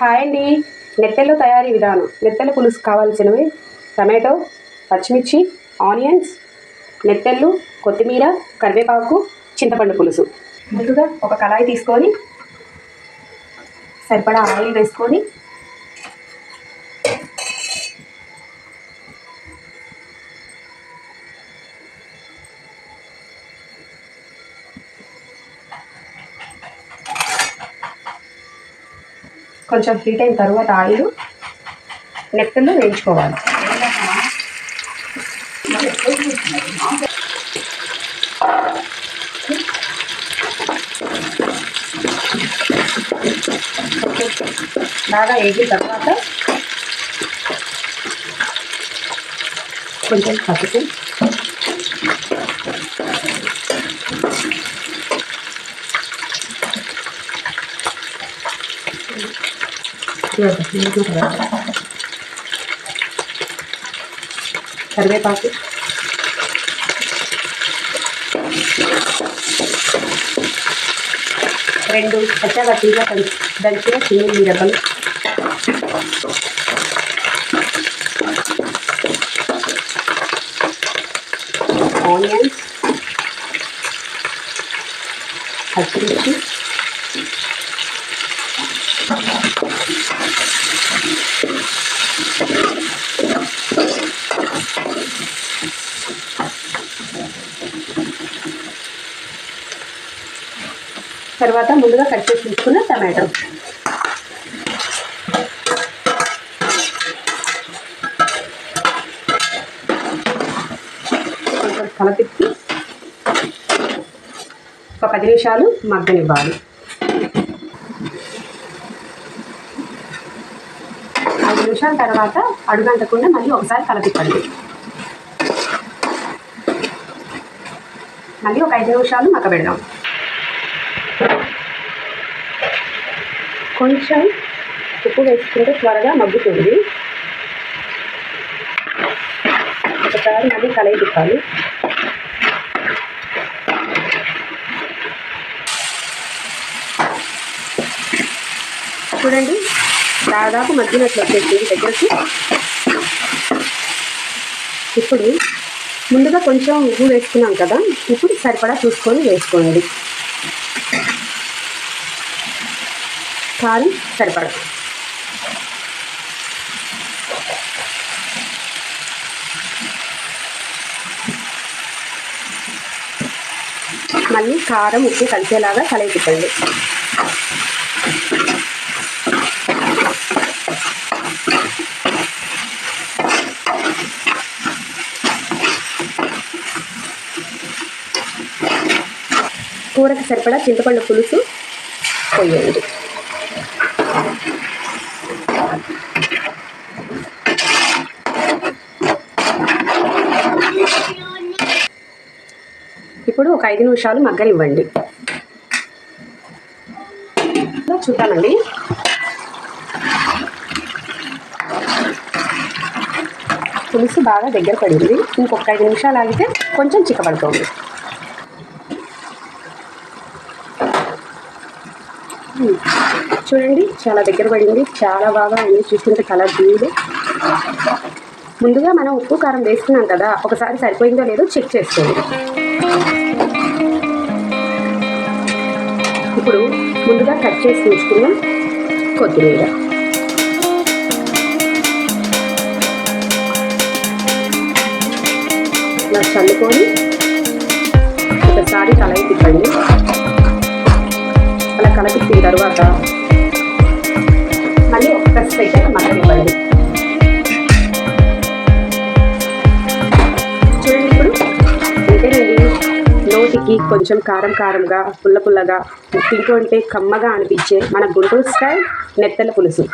Hi అండి నెత్తెల్లో తయారీ విధానం. నెత్తెల పులుసు కావాల్సినవి టమాటో పచ్చిమిర్చి ఆనియన్స్ నెత్తెళ్ళు కొత్తిమీర కరివేపాకు చింతపండు పులుసు. ముందుగా ఒక కళాయి తీసుకొని సరిపడా ఆయిల్ వేసుకొని కొంచెం హీట్ అయిన తర్వాత ఆయిల్ నెక్కలు వేయించుకోవాలి. బాగా వేగిన తర్వాత కొంచెం పసుపు కరివేపాకు రెండు పచ్చగట్టిగా దంచిన చిన్ని రెబ్బలు ఆనియన్స్ పచ్చిమిర్చి తర్వాత ముందుగా కట్ చేసి తీసుకున్న టమాటో. కొంచెం ఒక పది నిమిషాలు మగ్గనివ్వాలి. నిమిషాల తర్వాత అడుగంటకుండా మళ్ళీ ఒకసారి కలపిప్పండి మళ్ళీ ఒక ఐదు నిమిషాలు మగ్గబెడదాం కొంచెం ఉప్పు వేసుకుంటే త్వరగా మగ్గుతుంది. ఒకసారి మళ్ళీ కలయి తిప్పాలి. చూడండి దాదాపు మగ్గినట్లు వచ్చేసింది దగ్గరికి. ఇప్పుడు ముందుగా కొంచెం ఉప్పు వేసుకున్నాం కదా ఇప్పుడు సరిపడా చూసుకొని వేసుకోండి కారం సరిపడా. మళ్ళీ కారం ఉప్పు కలిసేలాగా కలయి కూరకి సరిపడా చింతపండు పులుసు పోయండి ఇప్పుడు ఒక ఐదు నిమిషాలు మగ్గనివ్వండి. చూద్దామండి. పులుసు బాగా దగ్గర పడింది. ఇంకొక ఐదు నిమిషాలు ఆగితే కొంచెం చిక్కబడుతుంది. చూడండి చాలా దగ్గర పడింది. చాలా బాగా అన్ని చూస్తుంటే కలర్ బ్లూలు ముందుగా మనం ఉప్పు కారం వేసుకున్నాం కదా ఒకసారి సరిపోయిందో లేదో చెక్ చేసుకోండి. ఇప్పుడు ముందుగా కట్ చేసి ఉంచుకున్న కొత్తిమీర. ఇలా చల్లుకొని కలిపిన తర్వాత మళ్ళీ ఒక్క సెకండ్ మగ్గనివ్వండి చూడండి ఇప్పుడు అంతేనండి నోటికి కొంచెం కారం కారంగా పుల్ల పుల్లగా తింటుంటే కమ్మగా అనిపించే మన గుంటూరు స్టైల్ నెత్తల పులుసు.